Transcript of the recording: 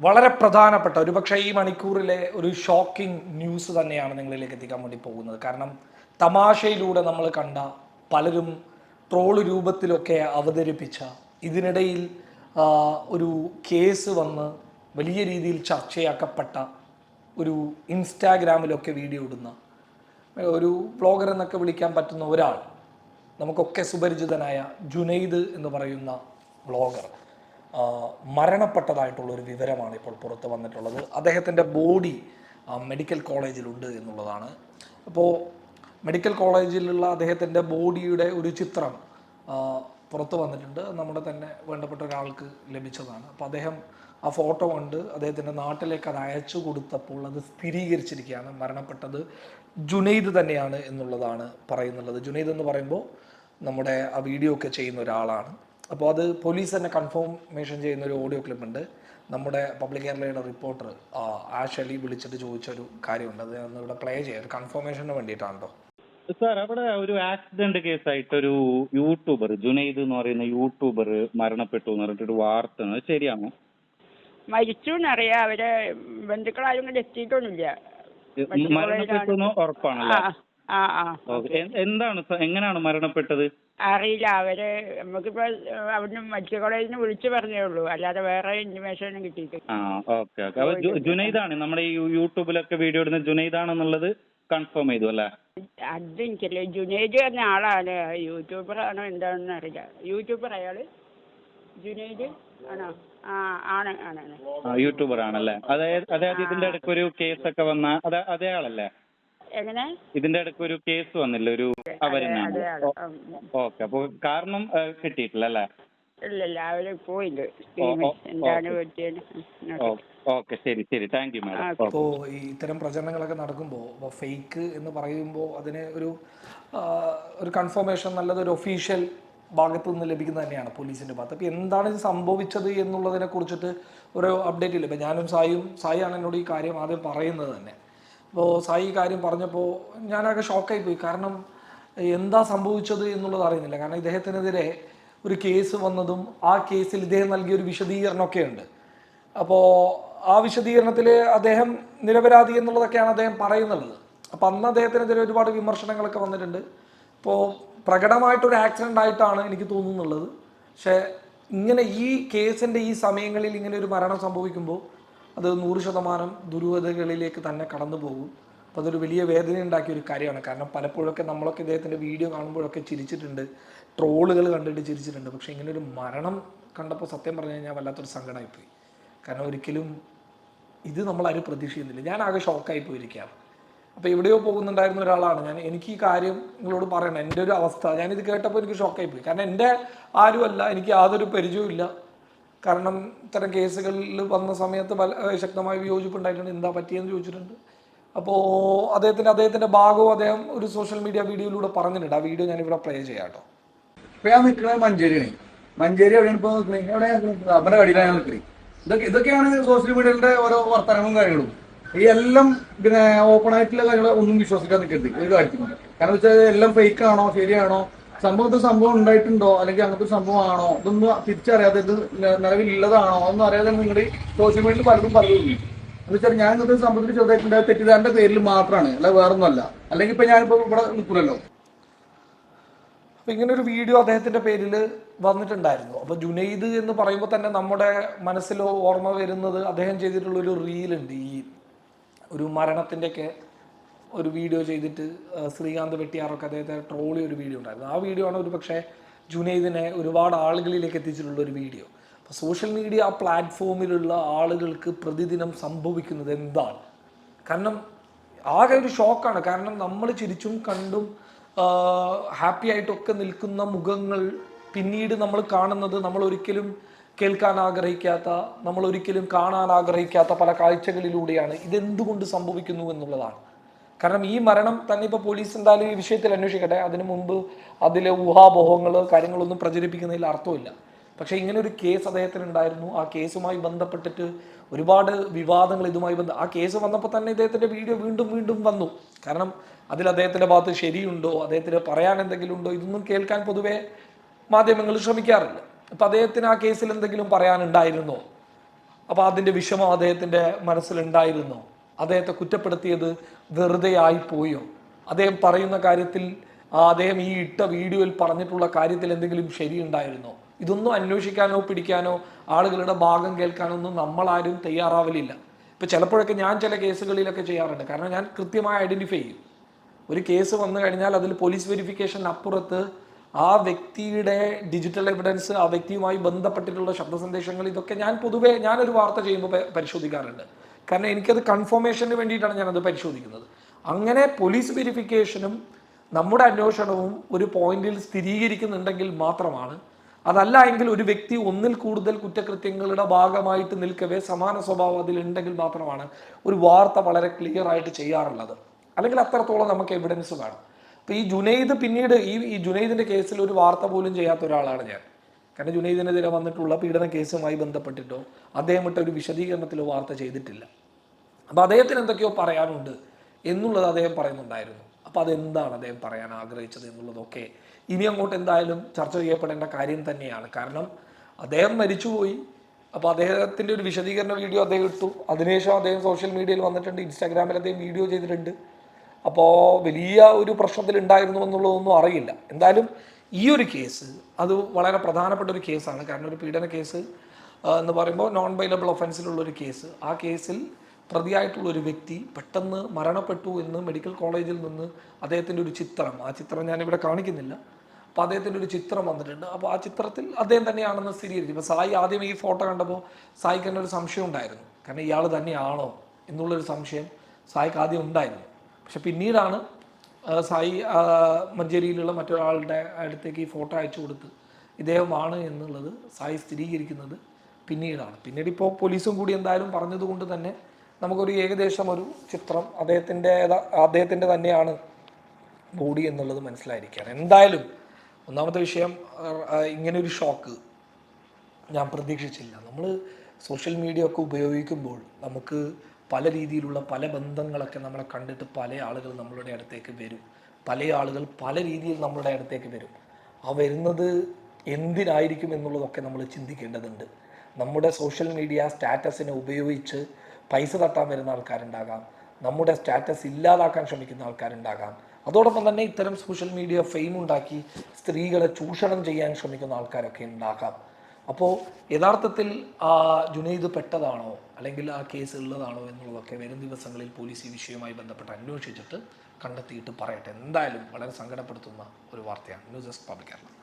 വളരെ പ്രധാനപ്പെട്ട ഒരുപക്ഷെ ഈ മണിക്കൂറിലെ ഒരു ഷോക്കിംഗ് ന്യൂസ് തന്നെയാണ് നിങ്ങളിലേക്ക് എത്തിക്കാൻ വേണ്ടി പോകുന്നത്. കാരണം തമാശയിലൂടെ നമ്മൾ കണ്ട പലരും ട്രോൾ രൂപത്തിലൊക്കെ അവതരിപ്പിച്ച ഇതിനിടയിൽ ഒരു കേസ് വന്ന് വലിയ രീതിയിൽ ചർച്ചയാക്കപ്പെട്ട ഒരു ഇൻസ്റ്റാഗ്രാമിലൊക്കെ വീഡിയോ ഇടുന്ന ഒരു ബ്ലോഗർ എന്നൊക്കെ വിളിക്കാൻ പറ്റുന്ന ഒരാൾ നമുക്കൊക്കെ സുപരിചിതനായ ജുനൈദ് എന്ന് പറയുന്ന ബ്ലോഗർ മരണപ്പെട്ടതായിട്ടുള്ള ഒരു വിവരമാണ് ഇപ്പോൾ പുറത്ത് വന്നിട്ടുള്ളത്. അദ്ദേഹത്തിന്റെ ബോഡി മെഡിക്കൽ കോളേജിലുണ്ട് എന്നുള്ളതാണ്. അപ്പോൾ മെഡിക്കൽ കോളേജിലുള്ള അദ്ദേഹത്തിന്റെ ബോഡിയുടെ ഒരു ചിത്രം പുറത്ത് വന്നിട്ടുണ്ട്. നമ്മുടെ തന്നെ വേണ്ടപ്പെട്ട ഒരാൾക്ക് ലഭിച്ചതാണ്. അപ്പോൾ അദ്ദേഹം ആ ഫോട്ടോ കണ്ട് അദ്ദേഹത്തിന്റെ നാട്ടിലേക്ക് അത് അയച്ചു കൊടുത്തപ്പോൾ അത് സ്ഥിരീകരിച്ചിരിക്കുകയാണ് മരണപ്പെട്ടത് ജുനൈദ് തന്നെയാണ് എന്നുള്ളതാണ് പറയുന്നുള്ളത്. ജുനൈദ് എന്ന് പറയുമ്പോൾ നമ്മുടെ ആ വീഡിയോ ഒക്കെ ചെയ്യുന്ന ഒരാളാണ്. അപ്പോൾ അത് പോലീസ് തന്നെ കൺഫോമേഷൻ ചെയ്യുന്ന ഒരു ഓഡിയോ ക്ലിപ്പ് ഉണ്ട്. നമ്മുടെ പബ്ലിക് കേരളയുടെ റിപ്പോർട്ടർ ആഷ് അലി വിളിച്ചിട്ട് ചോദിച്ചൊരു കാര്യമുണ്ട്. അത് ഞാൻ ഇവിടെ പ്ലേ ചെയ്യാം. ഒരു കൺഫോമേഷന് വേണ്ടിയിട്ടാണ് കേട്ടോ സാർ അവിടെ ഒരു ആക്സിഡന്റ് കേസായിട്ട് ഒരു യൂട്യൂബർ ജുനൈദ് എന്ന് പറയുന്ന യൂട്യൂബർ മരണപ്പെട്ടു എന്ന് പറഞ്ഞിട്ടൊരു വാർത്ത അത് ശരിയാണോ? മരിച്ചു എന്നറിയാം അവരെ ബന്ധുക്കളാരും കൂടെ എത്തിയിട്ടൊന്നുമില്ല. മരണപ്പെട്ടു ഉറപ്പാണല്ലോ? എന്താണ് എങ്ങനെയാണ് മരണപ്പെട്ടത്? അറിയില്ല. അവർ നമുക്കിപ്പോ അവിടുന്ന് മെഡിക്കൽ കോളേജിൽ നിന്ന് വിളിച്ചു പറഞ്ഞേ ഉള്ളൂ. അല്ലാതെ വേറെ ഇൻഫർമേഷൻ ഒന്നും കിട്ടിയിട്ടില്ല. ആ ഓക്കെ ഓക്കെ. അപ്പൊ ജു- ജുനൈദാണ്. നമ്മുടെ ഈ യൂട്യൂബിലൊക്കെ വീഡിയോ ഇടുന്ന ജുനൈദാണെന്നുള്ളത് കൺഫേം ചെയ്തു അല്ലേ? അത് എനിക്കല്ലേ ജുനൈദ് എന്ന ആളാണ്. യൂട്യൂബർ ആണോ എന്താണെന്ന് അറിയില്ല. യൂട്യൂബർ അയാൾ? ജുനൈദ് ആണോ? ആ ആണ് ആണ് ആണ്. ആ യൂട്യൂബർ ആണല്ലേ? അതായത് അതായത് ഇതിന്റെ ഇടയ്ക്ക് ഒരു കേസൊക്കെ വന്ന അതെ അതേ ആളല്ലേ? എങ്ങനെ? ഇതിന്റെ ഇടയ്ക്ക് ഒരു കേസ് വന്നില്ല ഒരു അവരെന്നാണ് ഓക്കെ അപ്പൊ കാരണം കിട്ടിയിട്ടില്ല അല്ലേ? ഇല്ല ഇല്ല അവർ പോയില്ല എന്താണ് ഓക്കെ. പറ്റിയത്? ഓ ഓക്കെ ശരി ശരി. താങ്ക് യു മാഡം ഇപ്പോൾ ഈ ഇത്തരം പ്രചരണങ്ങളൊക്കെ നടക്കുമ്പോൾ ഇപ്പോൾ ഫേക്ക് എന്ന് പറയുമ്പോൾ അതിന് ഒരു ഒരു കൺഫർമേഷൻ നല്ലത് ഒരു ഒഫീഷ്യൽ ഭാഗത്തു നിന്ന് ലഭിക്കുന്നത് തന്നെയാണ് പോലീസിന്റെ ഭാഗത്ത്. അപ്പോൾ എന്താണ് ഇത് സംഭവിച്ചത് എന്നുള്ളതിനെ കുറിച്ചിട്ട് ഒരു അപ്ഡേറ്റ് ഇല്ല. ഇപ്പം ഞാനും സായിയും സായിയാണ് എന്നോട് ഈ കാര്യം ആദ്യം പറയുന്നത് തന്നെ. അപ്പോൾ സായി കാര്യം പറഞ്ഞപ്പോൾ ഞാനാകെ ഷോക്കായി പോയി കാരണം എന്താ സംഭവിച്ചത് എന്നുള്ളത് അറിയുന്നില്ല. കാരണം ഇദ്ദേഹത്തിനെതിരെ ഒരു കേസ് വന്നതും ആ കേസിൽ ഇദ്ദേഹം നൽകിയ ഒരു വിശദീകരണമൊക്കെ ഉണ്ട്. അപ്പോൾ ആ വിശദീകരണത്തിൽ അദ്ദേഹം നിരപരാധി എന്നുള്ളതൊക്കെയാണ് അദ്ദേഹം പറയുന്നത് അപ്പോൾ അന്ന് അദ്ദേഹത്തിനെതിരെ ഒരുപാട് വിമർശനങ്ങളൊക്കെ വന്നിട്ടുണ്ട്. ഇപ്പോൾ പ്രകടമായിട്ടൊരു ആക്സിഡന്റ് ആയിട്ടാണ് എനിക്ക് തോന്നുന്നുള്ളത്. പക്ഷേ ഇങ്ങനെ ഈ കേസിന്റെ ഈ സമയങ്ങളിൽ ഇങ്ങനെ ഒരു മരണം സംഭവിക്കുമ്പോൾ അത് നൂറ് ശതമാനം ദുരൂഹതകളിലേക്ക് തന്നെ കടന്നു പോകും അപ്പോൾ അതൊരു വലിയ വേദന ഉണ്ടാക്കിയ ഒരു കാര്യമാണ്. കാരണം പലപ്പോഴൊക്കെ നമ്മളൊക്കെ ഇദ്ദേഹത്തിന്റെ വീഡിയോ കാണുമ്പോഴൊക്കെ ചിരിച്ചിട്ടുണ്ട്. ട്രോളുകൾ കണ്ടിട്ട് ചിരിച്ചിട്ടുണ്ട്. പക്ഷേ ഇങ്ങനെ ഒരു മരണം കണ്ടപ്പോൾ സത്യം പറഞ്ഞു കഴിഞ്ഞാൽ വല്ലാത്തൊരു സങ്കടമായിപ്പോയി. കാരണം ഒരിക്കലും ഇത് നമ്മൾ ആരും പ്രതീക്ഷിക്കുന്നില്ല. ഞാൻ ആകെ ഷോക്കായി പോയിരിക്കുകയാണ്. അപ്പോൾ എവിടെയോ പോകുന്നുണ്ടായിരുന്ന ഒരാളാണ്. ഞാൻ എനിക്ക് ഈ കാര്യം നിങ്ങളോട് പറയണം. എന്റെ ഒരു അവസ്ഥ. ഞാനിത് കേട്ടപ്പോൾ എനിക്ക് ഷോക്കായി പോയി കാരണം എന്റെ ആരുമല്ല. എനിക്ക് യാതൊരു പരിചയവും ഇല്ല കാരണം ഇത്തരം കേസുകളിൽ വന്ന സമയത്ത് പല ശക്തമായ വിയോജിപ്പുണ്ടായിട്ടുണ്ട്. എന്താ പറ്റിയെന്ന് ചോദിച്ചിട്ടുണ്ട്. അപ്പോൾ അദ്ദേഹത്തിന്റെ അദ്ദേഹത്തിന്റെ ഭാഗവും അദ്ദേഹം ഒരു സോഷ്യൽ മീഡിയ വീഡിയോയിലൂടെ പറഞ്ഞിട്ടുണ്ട്. ആ വീഡിയോ ഞാനിവിടെ പ്ലേ ചെയ്യാം കേട്ടോ ഇപ്പം ഞാൻ നിൽക്കുന്നത് മഞ്ചേരിയാണ്. മഞ്ചേരി എവിടെയാണ് ഇപ്പോൾ നിൽക്കുന്നത് എവിടെയാണ് അവരുടെ കടിയിലാണ് ഞാൻ നിൽക്കുന്നത് ഇതൊക്കെ ഇതൊക്കെയാണ് സോഷ്യൽ മീഡിയയുടെ ഓരോ വർത്തമാനവും കാര്യങ്ങളും. ഈ എല്ലാം പിന്നെ ഓപ്പൺ ആയിട്ടുള്ള കാര്യങ്ങൾ ഒന്നും വിശ്വസിക്കാൻ നിൽക്കരുത് ഒരു കാര്യത്തിൽ കാരണം വെച്ചാൽ എല്ലാം ഫേക്ക് ആണോ ശരിയാണോ? സംഭവത്തിൽ സംഭവം ഉണ്ടായിട്ടുണ്ടോ? അല്ലെങ്കിൽ അങ്ങനത്തെ ഒരു സംഭവമാണോ? ഇതൊന്നും തിരിച്ചറിയാതെ ഇത് നിലവിലുള്ളതാണോ? ഒന്നും അറിയാതെ നിങ്ങളുടെ സോഷ്യൽ മീഡിയയിൽ പലരും പറയുന്നു. എന്ന് വെച്ചാൽ ഞാൻ ഇന്നത്തെ സംഭവത്തിൽ ചെറുതായിട്ടുണ്ട്. തെറ്റിദ്ധാരന്റെ പേരിൽ മാത്രമാണ് അല്ല വേറൊന്നുമല്ല. അല്ലെങ്കിൽ ഇപ്പൊ ഞാനിപ്പോ ഇവിടെ നിൽക്കില്ലല്ലോ അപ്പൊ ഇങ്ങനെ ഒരു വീഡിയോ അദ്ദേഹത്തിന്റെ പേരിൽ വന്നിട്ടുണ്ടായിരുന്നു. അപ്പൊ ജുനൈദ് എന്ന് പറയുമ്പോൾ തന്നെ നമ്മുടെ മനസ്സിൽ ഓർമ്മ വരുന്നത് അദ്ദേഹം ചെയ്തിട്ടുള്ള ഒരു റീലുണ്ട് ഈ ഒരു മരണത്തിന്റെയൊക്കെ ഒരു വീഡിയോ ചെയ്തിട്ട് ശ്രീകാന്ത് വെട്ടിയാറൊക്കെ അദ്ദേഹത്തെ ട്രോളി ഒരു വീഡിയോ ഉണ്ടായിരുന്നു. ആ വീഡിയോ ആണ് ഒരു പക്ഷേ ജുനൈദിനെ ഒരുപാട് ആളുകളിലേക്ക് എത്തിച്ചിട്ടുള്ള ഒരു വീഡിയോ അപ്പോൾ സോഷ്യൽ മീഡിയ പ്ലാറ്റ്ഫോമിലുള്ള ആളുകൾക്ക് പ്രതിദിനം സംഭവിക്കുന്നത് എന്താണ്? കാരണം ആകെ ഒരു ഷോക്കാണ് കാരണം നമ്മൾ ചിരിച്ചും കണ്ടും ഹാപ്പി ആയിട്ടൊക്കെ നിൽക്കുന്ന മുഖങ്ങൾ പിന്നീട് നമ്മൾ കാണുന്നത് നമ്മൾ ഒരിക്കലും കേൾക്കാൻ ആഗ്രഹിക്കാത്ത നമ്മൾ ഒരിക്കലും കാണാൻ ആഗ്രഹിക്കാത്ത പല കാഴ്ചകളിലൂടെയാണ്. ഇതെന്തുകൊണ്ട് സംഭവിക്കുന്നു എന്നുള്ളതാണ്. കാരണം ഈ മരണം തന്നെ ഇപ്പോൾ പോലീസ് എന്തായാലും ഈ വിഷയത്തിൽ അന്വേഷിക്കട്ടെ. അതിനു മുമ്പ് അതിലെ ഊഹാപോഹങ്ങൾ കാര്യങ്ങളൊന്നും പ്രചരിപ്പിക്കുന്നതിൽ അർത്ഥമില്ല. പക്ഷേ ഇങ്ങനെ ഒരു കേസ് അദ്ദേഹത്തിന് ഉണ്ടായിരുന്നു ആ കേസുമായി ബന്ധപ്പെട്ടിട്ട് ഒരുപാട് വിവാദങ്ങൾ ഇതുമായി ബന്ധ ആ കേസ് വന്നപ്പോൾ തന്നെ ഇദ്ദേഹത്തിന്റെ വീഡിയോ വീണ്ടും വീണ്ടും വന്നു. കാരണം അതിൽ അദ്ദേഹത്തിന്റെ ഭാഗത്ത് ശരിയുണ്ടോ അദ്ദേഹത്തിന് പറയാൻ എന്തെങ്കിലും ഉണ്ടോ ഇതൊന്നും കേൾക്കാൻ പൊതുവേ മാധ്യമങ്ങൾ ശ്രമിക്കാറില്ല. അപ്പം അദ്ദേഹത്തിന് ആ കേസിൽ എന്തെങ്കിലും പറയാനുണ്ടായിരുന്നോ? അപ്പോൾ അതിന്റെ വിഷമം അദ്ദേഹത്തിന്റെ മനസ്സിലുണ്ടായിരുന്നോ? അദ്ദേഹത്തെ കുറ്റപ്പെടുത്തിയത് വെറുതെ ആയിപ്പോയോ? അദ്ദേഹം പറയുന്ന കാര്യത്തിൽ അദ്ദേഹം ഈ ഇട്ട വീഡിയോയിൽ പറഞ്ഞിട്ടുള്ള കാര്യത്തിൽ എന്തെങ്കിലും ശരിയുണ്ടായിരുന്നോ? ഇതൊന്നും അന്വേഷിക്കാനോ പിടിക്കാനോ ആളുകളുടെ ഭാഗം കേൾക്കാനോ ഒന്നും നമ്മളാരും തയ്യാറാവലില്ല. ഇപ്പം ചിലപ്പോഴൊക്കെ ഞാൻ ചില കേസുകളിലൊക്കെ ചെയ്യാറുണ്ട്. കാരണം ഞാൻ കൃത്യമായി ഐഡന്റിഫൈ ചെയ്യും. ഒരു കേസ് വന്നു കഴിഞ്ഞാൽ അതിൽ പോലീസ് വെരിഫിക്കേഷൻ അപ്പുറത്ത് ആ വ്യക്തിയുടെ ഡിജിറ്റൽ എവിഡൻസ് ആ വ്യക്തിയുമായി ബന്ധപ്പെട്ടിട്ടുള്ള ശബ്ദ സന്ദേശങ്ങൾ ഇതൊക്കെ ഞാൻ പൊതുവേ ഞാനൊരു വാർത്ത ചെയ്യുമ്പോൾ പരിശോധിക്കാറുണ്ട്. കാരണം എനിക്കത് കൺഫോമേഷന് വേണ്ടിയിട്ടാണ് ഞാനത് പരിശോധിക്കുന്നത്. അങ്ങനെ പോലീസ് വെരിഫിക്കേഷനും നമ്മുടെ അന്വേഷണവും ഒരു പോയിന്റിൽ സ്ഥിരീകരിക്കുന്നുണ്ടെങ്കിൽ മാത്രമാണ് അതല്ല എങ്കിൽ ഒരു വ്യക്തി ഒന്നിൽ കൂടുതൽ കുറ്റകൃത്യങ്ങളുടെ ഭാഗമായിട്ട് നിൽക്കവേ സമാന സ്വഭാവം അതിലുണ്ടെങ്കിൽ മാത്രമാണ് ഒരു വാർത്ത വളരെ ക്ലിയർ ആയിട്ട് ചെയ്യാറുള്ളത്. അല്ലെങ്കിൽ അത്രത്തോളം നമുക്ക് എവിഡൻസ് വേണം. അപ്പോൾ ഈ ജുനൈദ് പിന്നീട് ഈ ഈ ജുനൈദിന്റെ കേസിൽ ഒരു വാർത്ത പോലും ചെയ്യാത്ത ഒരാളാണ് ഞാൻ. കാരണം ജുനൈദിനെതിരെ വന്നിട്ടുള്ള പീഡന കേസുമായി ബന്ധപ്പെട്ടിട്ടോ അദ്ദേഹം ഇട്ട ഒരു വിശദീകരണത്തിലോ വാർത്ത ചെയ്തിട്ടില്ല. അപ്പോൾ അദ്ദേഹത്തിന് എന്തൊക്കെയോ പറയാനുണ്ട് എന്നുള്ളത് അദ്ദേഹം പറയുന്നുണ്ടായിരുന്നു. അപ്പോൾ അതെന്താണ് അദ്ദേഹം പറയാൻ ആഗ്രഹിച്ചത് എന്നുള്ളതൊക്കെ ഇനി അങ്ങോട്ട് എന്തായാലും ചർച്ച ചെയ്യപ്പെടേണ്ട കാര്യം തന്നെയാണ്. കാരണം അദ്ദേഹം മരിച്ചുപോയി. അപ്പോൾ അദ്ദേഹത്തിന്റെ ഒരു വിശദീകരണ വീഡിയോ അദ്ദേഹം ഇട്ടു. അതിനുശേഷം അദ്ദേഹം സോഷ്യൽ മീഡിയയിൽ വന്നിട്ടുണ്ട്. ഇൻസ്റ്റാഗ്രാമിൽ അദ്ദേഹം വീഡിയോ ചെയ്തിട്ടുണ്ട്. അപ്പോൾ വലിയ ഒരു പ്രശ്നത്തിൽ ഉണ്ടായിരുന്നു എന്നുള്ളതൊന്നും അറിയില്ല. എന്തായാലും ഈ ഒരു കേസ് അത് വളരെ പ്രധാനപ്പെട്ട ഒരു കേസാണ്. കാരണം ഒരു പീഡന കേസ് എന്ന് പറയുമ്പോൾ നോൺ ബൈലബിൾ ഒഫൻസിലുള്ള ഒരു കേസ്. ആ കേസിൽ പ്രതിയായിട്ടുള്ള ഒരു വ്യക്തി പെട്ടെന്ന് മരണപ്പെട്ടു എന്ന് മെഡിക്കൽ കോളേജിൽ നിന്ന് അദ്ദേഹത്തിന്റെ ഒരു ചിത്രം ആ ചിത്രം ഞാനിവിടെ കാണിക്കുന്നില്ല. അപ്പോൾ അദ്ദേഹത്തിന്റെ ഒരു ചിത്രം വന്നിട്ടുണ്ട്. അപ്പോൾ ആ ചിത്രത്തിൽ അദ്ദേഹം തന്നെയാണെന്ന് സ്ഥിരീകരിച്ചു. ഇപ്പോൾ സായി ആദ്യം ഈ ഫോട്ടോ കണ്ടപ്പോൾ സായിക്ക് തന്നെ ഒരു സംശയം ഉണ്ടായിരുന്നു. കാരണം ഇയാൾ തന്നെയാണോ എന്നുള്ളൊരു സംശയം സായിക്ക് ആദ്യം ഉണ്ടായിരുന്നു. പക്ഷെ പിന്നീടാണ് സായി മഞ്ചേരിയിലുള്ള മറ്റൊരാളുടെ അടുത്തേക്ക് ഈ ഫോട്ടോ അയച്ചു കൊടുത്ത് ഇദ്ദേഹമാണ് എന്നുള്ളത് സായി സ്ഥിരീകരിക്കുന്നത് പിന്നീടാണ്. പിന്നീട് ഇപ്പോൾ പോലീസും കൂടി എന്തായാലും പറഞ്ഞതുകൊണ്ട് തന്നെ നമുക്കൊരു ഏകദേശം ഒരു ചിത്രം അദ്ദേഹത്തിന്റെ അദ്ദേഹത്തിന്റെ തന്നെയാണ് ബോഡി എന്നുള്ളത് മനസ്സിലായിരിക്കുകയാണ്. എന്തായാലും ഒന്നാമത്തെ വിഷയം ഇങ്ങനൊരു ഷോക്ക് ഞാൻ പ്രതീക്ഷിച്ചില്ല. നമ്മൾ സോഷ്യൽ മീഡിയ ഒക്കെ ഉപയോഗിക്കുമ്പോൾ നമുക്ക് പല രീതിയിലുള്ള പല ബന്ധങ്ങളൊക്കെ നമ്മളെ കണ്ടിട്ട് പല ആളുകൾ നമ്മളുടെ അടുത്തേക്ക് വരും. പല ആളുകൾ പല രീതിയിൽ നമ്മളുടെ അടുത്തേക്ക് വരും. ആ വരുന്നത് എന്തിനായിരിക്കും എന്നുള്ളതൊക്കെ നമ്മൾ ചിന്തിക്കേണ്ടതുണ്ട്. നമ്മുടെ സോഷ്യൽ മീഡിയ സ്റ്റാറ്റസിനെ ഉപയോഗിച്ച് പൈസ തട്ടാൻ വരുന്ന ആൾക്കാരുണ്ടാകാം. നമ്മുടെ സ്റ്റാറ്റസ് ഇല്ലാതാക്കാൻ ശ്രമിക്കുന്ന ആൾക്കാരുണ്ടാകാം. അതോടൊപ്പം തന്നെ ഇത്തരം സോഷ്യൽ മീഡിയ ഫെയിം ഉണ്ടാക്കി സ്ത്രീകളെ ചൂഷണം ചെയ്യാൻ ശ്രമിക്കുന്ന ആൾക്കാരൊക്കെ ഉണ്ടാകാം. അപ്പോൾ യഥാർത്ഥത്തിൽ ജുനൈദ് പെട്ടതാണോ? അല്ലെങ്കിൽ ആ കേസ് ഉള്ളതാണോ എന്നുള്ളതൊക്കെ വരും ദിവസങ്ങളിൽ പോലീസ് ഈ വിഷയവുമായി ബന്ധപ്പെട്ട് അന്വേഷിച്ചിട്ട് കണ്ടെത്തിയിട്ട് പറയട്ടെ. എന്തായാലും വളരെ സങ്കടപ്പെടുത്തുന്ന ഒരു വാർത്തയാണ്. News desk public Kerala.